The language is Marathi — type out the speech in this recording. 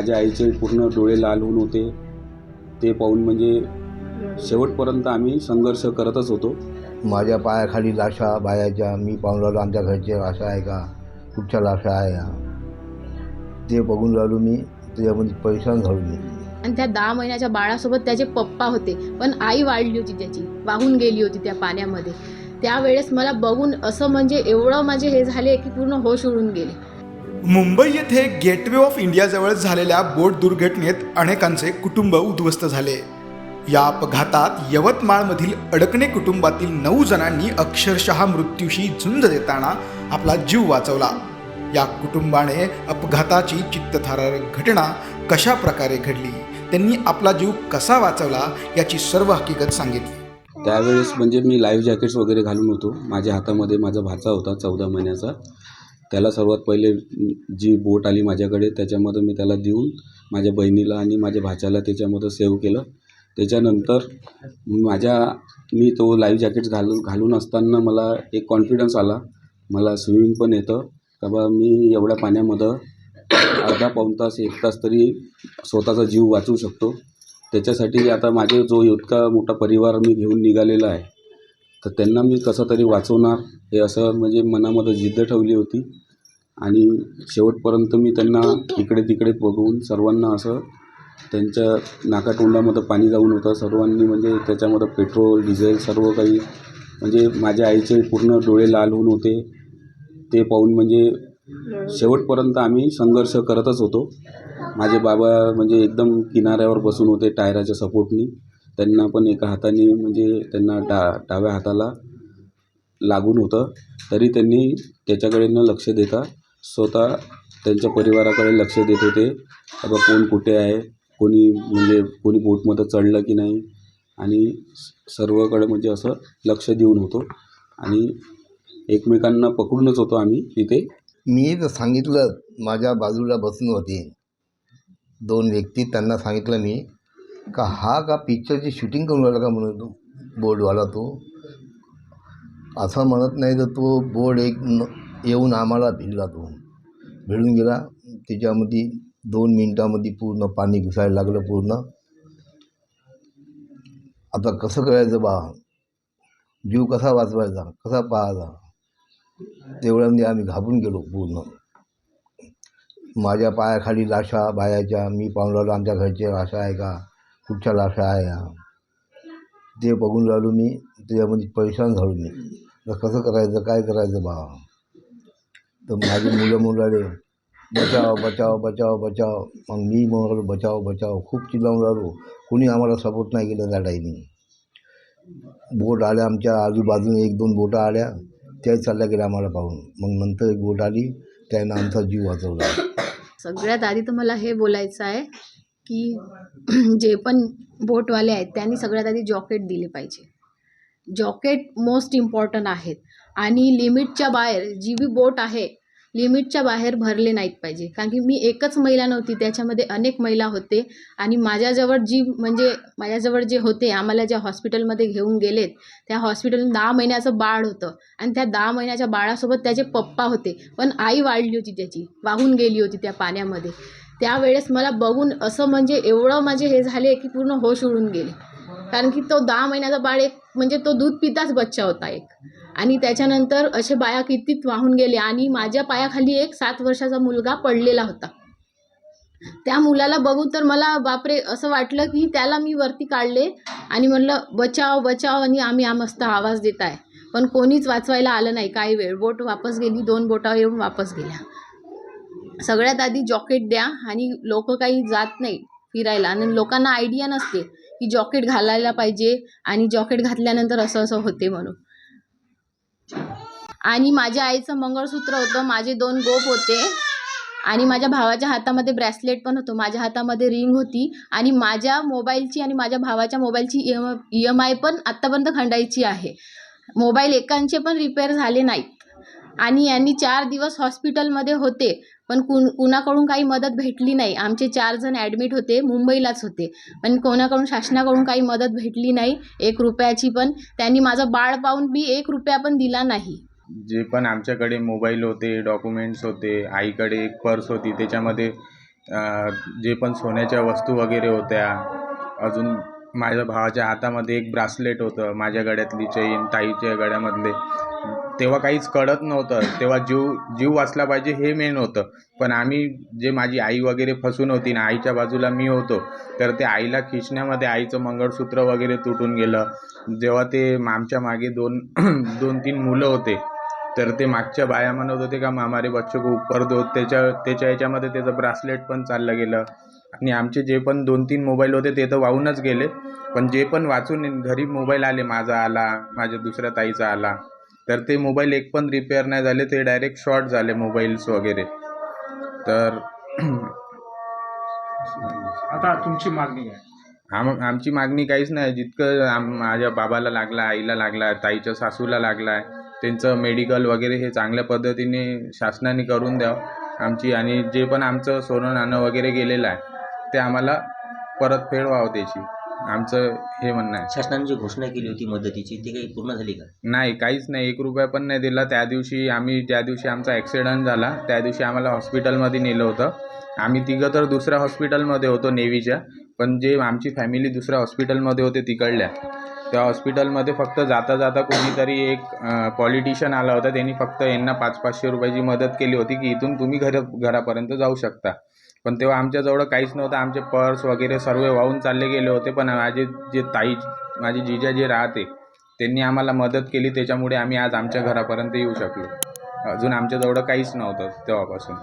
माझ्या आईचे पूर्ण डोळे लाल होऊन होते. ते पाहून म्हणजे शेवटपर्यंत आम्ही संघर्ष करतच होतो. माझ्या पायाखाली लाशा बायाच्या मी पाहून राहिलो आमच्या घरचे लाशा आहे का? कुठच्या लाशा आहे या? ते बघून राहिलो मी त्याच्यामध्ये परेशान झालो मी. आणि त्या दहा महिन्याच्या बाळासोबत त्याचे पप्पा होते पण आई वाढली होती त्याची वाहून गेली होती त्या पाण्यामध्ये. त्यावेळेस मला बघून असं म्हणजे एवढं माझे हे झाले की पूर्ण होश उडून गेले. मुंबई येथे गेटवे ऑफ इंडियाजवळ झालेल्या बोट दुर्घटनेत अनेकांचे कुटुंब उद्ध्वस्त झाले. या अपघातात यवतमाळमधील अडकणे कुटुंबातील नऊ जणांनी अक्षरशः मृत्यूशी झुंज देताना आपला जीव वाचवला. या कुटुंबाने अपघाताची चित्तथरारक घटना कशा प्रकारे घडली त्यांनी आपला जीव कसा वाचवला याची सर्व हकीकत सांगितली. त्यावेळेस म्हणजे मी लाईव्ह जॅकेट्स वगैरे घालून होतो. माझ्या हातामध्ये माझा भाचा होता चौदा महिन्याचा. त्याला सर्वात पहिले जी बोट आली माझ्याकडे त्याच्यामध्ये मी त्याला देऊन माझ्या बहिणीला आणि माझ्या भाच्याला त्याच्यामध्ये सेव्ह केलं. त्याच्यानंतर माझ्या मी तो लाईव्ह जॅकेट्स घालून घालून असताना मला एक कॉन्फिडन्स आला. मला स्विमिंग पण येतं. का बा मी एवढ्या पाण्यामध्ये अर्धा पाऊण तास एक तास तरी स्वतःचा जीव वाचवू शकतो. त्याच्यासाठी आता माझे जो इतका मोठा परिवार मी घेऊन निघालेला आहे तर त्यांना मी कसं तरी वाचवणार हे असं म्हणजे मनामध्ये जिद्द ठेवली होती. आणि शेवटपर्यंत मी त्यांना इकडे तिकडे बघून सर्वांना असं त्यांच्या नाकातोंडामध्ये पाणी जाऊन होतं. सर्वांनी म्हणजे त्याच्यामध्ये पेट्रोल डिझेल सर्व काही म्हणजे माझ्या आईचे पूर्ण डोळे लाल होऊन होते. ते पाहून म्हणजे शेवटपर्यंत आम्ही संघर्ष करतच होतो. माझे बाबा म्हणजे एकदम किनाऱ्यावर बसून होते टायराच्या सपोर्टनी. त्यांना पण एका हाताने म्हणजे त्यांना डा डाव्या हाताला लागून होतं. तरी त्यांनी त्याच्याकडे न लक्ष देता स्वतः त्यांच्या परिवाराकडे लक्ष देत होते. बाबा कोण कुठे आहे? कोणी म्हणजे कोणी बोटमध्ये चढलं की नाही? आणि स- सर्वकडे म्हणजे असं लक्ष देऊन होतो. आणि एकमेकांना पकडूनच होतो आम्ही तिथे मी तर सांगितलं माझ्या बाजूला बसून होते. दोन व्यक्ती त्यांना सांगितलं मी का हा का पिक्चरची शूटिंग करून राहिला का म्हणून तो? बोर्डवाला तो. असं म्हणत नाही तर तो बोर्ड एक न येऊन आम्हाला भिडला तो. भिडून गेला. त्याच्यामध्ये दोन मिनटामध्ये पूर्ण पाणी घुसायला लागलं पूर्ण. आता कसं करायचं बा? जीव कसा वाचवायचा? कसा पाहायचा? तेवढ्यामध्ये आम्ही घाबरून गेलो पूर्ण. माझ्या पायाखाली लाशा बायाच्या मी पाहून राहिलो आमच्या घरचे लाशा आहे का? कुठच्या लाशा आहे ते बघून राहिलो मी त्याच्यामध्ये परेशान झालो मी. तर कसं करायचं काय करायचं बा? तर माझी मुलं मुलाले बचाव बचाव बचाव बचाव. मग मी म्हणालो बचाव बचाव. खूप चिल्लावून राहिलो. कोणी आम्हाला सपोर्ट नाही केलं त्या टाईमी बोट आल्या आमच्या आजूबाजूने एक दोन बोटं आल्या त्या चालल्या गेल्या आम्हाला पाहून. मग नंतर एक बोट आली त्यानं आमचा जीव वाचवला. सगळ्यात आधी तर मला हे बोलायचं आहे की जे पण बोटवाले आहेत त्यांनी सगळ्यात आधी जॉकेट दिले पाहिजे. जॉकेट मोस्ट इम्पॉर्टंट आहेत. आणि लिमिटच्या बाहेर जी बी बोट आहे लिमिटच्या बाहेर भरले नाहीत पाहिजे. कारण की मी एकच महिला नव्हती त्याच्यामध्ये अनेक महिला होते. आणि माझ्याजवळ जी म्हणजे माझ्याजवळ जे होते आम्हाला ज्या हॉस्पिटलमध्ये घेऊन गेलेत त्या हॉस्पिटल दहा महिन्याचं बाळ होतं. आणि त्या दहा महिन्याच्या बाळासोबत त्याचे पप्पा होते. पण आई वाढली होती त्याची वाहून गेली होती त्या पाण्यामध्ये. त्यावेळेस मला बघून असं म्हणजे एवढं माझे हे झाले की पूर्ण होश उडून गेले. कारण की तो दहा महिन्याचा बाळ एक म्हणजे तो दूध पिताच बच्चा होता एक. आणि त्याच्यानंतर असे बाया कितीत वाहून गेले आणि माझ्या पायाखाली एक सात वर्षाचा मुलगा पडलेला होता. त्या मुलाला बघून तर मला बापरे असं वाटलं की त्याला मी वरती काढले आणि म्हणलं बचाव बचाव आणि आम्ही आ मस्त आवाज देत आहे पण कोणीच वाचवायला आलं नाही. काही वेळ बोट वापस गेली दोन बोटा येऊन वापस गेल्या. सगळ्यात आधी जॉकेट द्या आणि लोक काही जात नाही फिरायला आणि लोकांना आयडिया नसते की जॉकेट घालायला पाहिजे आणि जॉकेट घातल्यानंतर असं असं होते म्हणून. आणि माझ्या आईचं मंगळसूत्र होतं. माझे दोन गोप होते. आणि माझ्या भावाच्या हातामध्ये ब्रॅसलेट पण होतं. माझ्या हातामध्ये रिंग होती. आणि माझ्या मोबाईलची आणि माझ्या भावाच्या मोबाईलची E M E M I पण आत्तापर्यंत खंडायची आहे. मोबाईल एकांचे पण रिपेअर झाले नाहीत. आणि यांनी चार दिवस हॉस्पिटलमध्ये होते. पण कुण कुणाकडून काही मदत भेटली नाही. आमचे चार जण ॲडमिट होते मुंबईलाच होते. पण कोणाकडून शासनाकडून काही मदत भेटली नाही एक रुपयाची पण. त्यांनी माझं बाळ पाहून बी एक रुपया पण दिला नाही. जे पण आमच्याकडे मोबाईल होते डॉक्युमेंट्स होते आईकडे एक पर्स होती त्याच्यामध्ये जे पण सोन्याच्या वस्तू वगैरे होत्या अजून माझ्या भावाच्या हातामध्ये एक ब्रासलेट होतं माझ्या गड्यातली चैन ताईच्या गळ्यामधले. तेव्हा काहीच कळत नव्हतं. तेव्हा जीव जीव वाचला पाहिजे हे मेन होतं. पण आम्ही जे माझी आई वगैरे फसून होती ना आईच्या बाजूला मी होतो तर ते आईला खिचण्यामध्ये आईचं मंगळसूत्र वगैरे तुटून गेलं. जेव्हा ते आमच्या मागे दोन दोन तीन मुलं होते तर ते मागच्या बाया म्हणत होते का हमारे बच्चे को ऊपर दो. त्याच्या त्याच्या याच्यामध्ये त्याचं ब्रासलेट पण चाललं गेलं. आणि आमचे जे पण दोन तीन मोबाईल होते ते तर वाहूनच गेले. पण जे पण वाचून घरी मोबाईल आले माझा आला माझ्या दुसऱ्या ताईचा आला तर ते मोबाईल एक पण रिपेअर नाही झाले ते डायरेक्ट शॉर्ट झाले मोबाईल्स वगैरे. तर आता तुमची मागणी आहे आम आमची मागणी काहीच नाही. जितकं आम माझ्या बाबाला लागला आईला लागला ताईच्या सासूला लागला आहे त्यांचं मेडिकल वगैरे हे चांगल्या पद्धतीने शासनाने करून द्यावं. आमची आणि जे पण आमचं सोनं नाणं वगैरे गेलेलं आहे ते आम्हाला परतफेड व्हावं त्याची. आमचं हे म्हणणं आहे. शासनाने जी घोषणा केली होती मदतीची ती काही पूर्ण झाली का? नाही काहीच नाही. एक रुपया पण नाही दिला. त्या दिवशी आम्ही ज्या दिवशी आमचा ॲक्सिडेंट झाला त्या दिवशी आम्हाला हॉस्पिटलमध्ये नेलं होतं. आम्ही तिघं तर दुसऱ्या हॉस्पिटलमध्ये होतो नेव्हीच्या. पण जे आमची फॅमिली दुसऱ्या हॉस्पिटलमध्ये होते तिकडल्या. त्या हॉस्पिटलमध्ये फक्त जाता जाता कोणीतरी एक पॉलिटिशियन आला होता. त्यांनी फक्त यांना पाच पाचशे रुपयाची मदत केली होती की इथून तुम्ही घर घरापर्यंत जाऊ शकता. पण तेव्हा आमच्याजवळ काहीच नव्हतं. आमचे पर्स वगैरे सर्व वाहून चालले गेले होते पण माझे जे ताई माझी जिजा जे राहते त्यांनी आम्हाला मदत केली. त्याच्यामुळे आम्ही आज आमच्या घरापर्यंत येऊ शकलो. अजून आमच्याजवळ काहीच नव्हतं तेव्हापासून.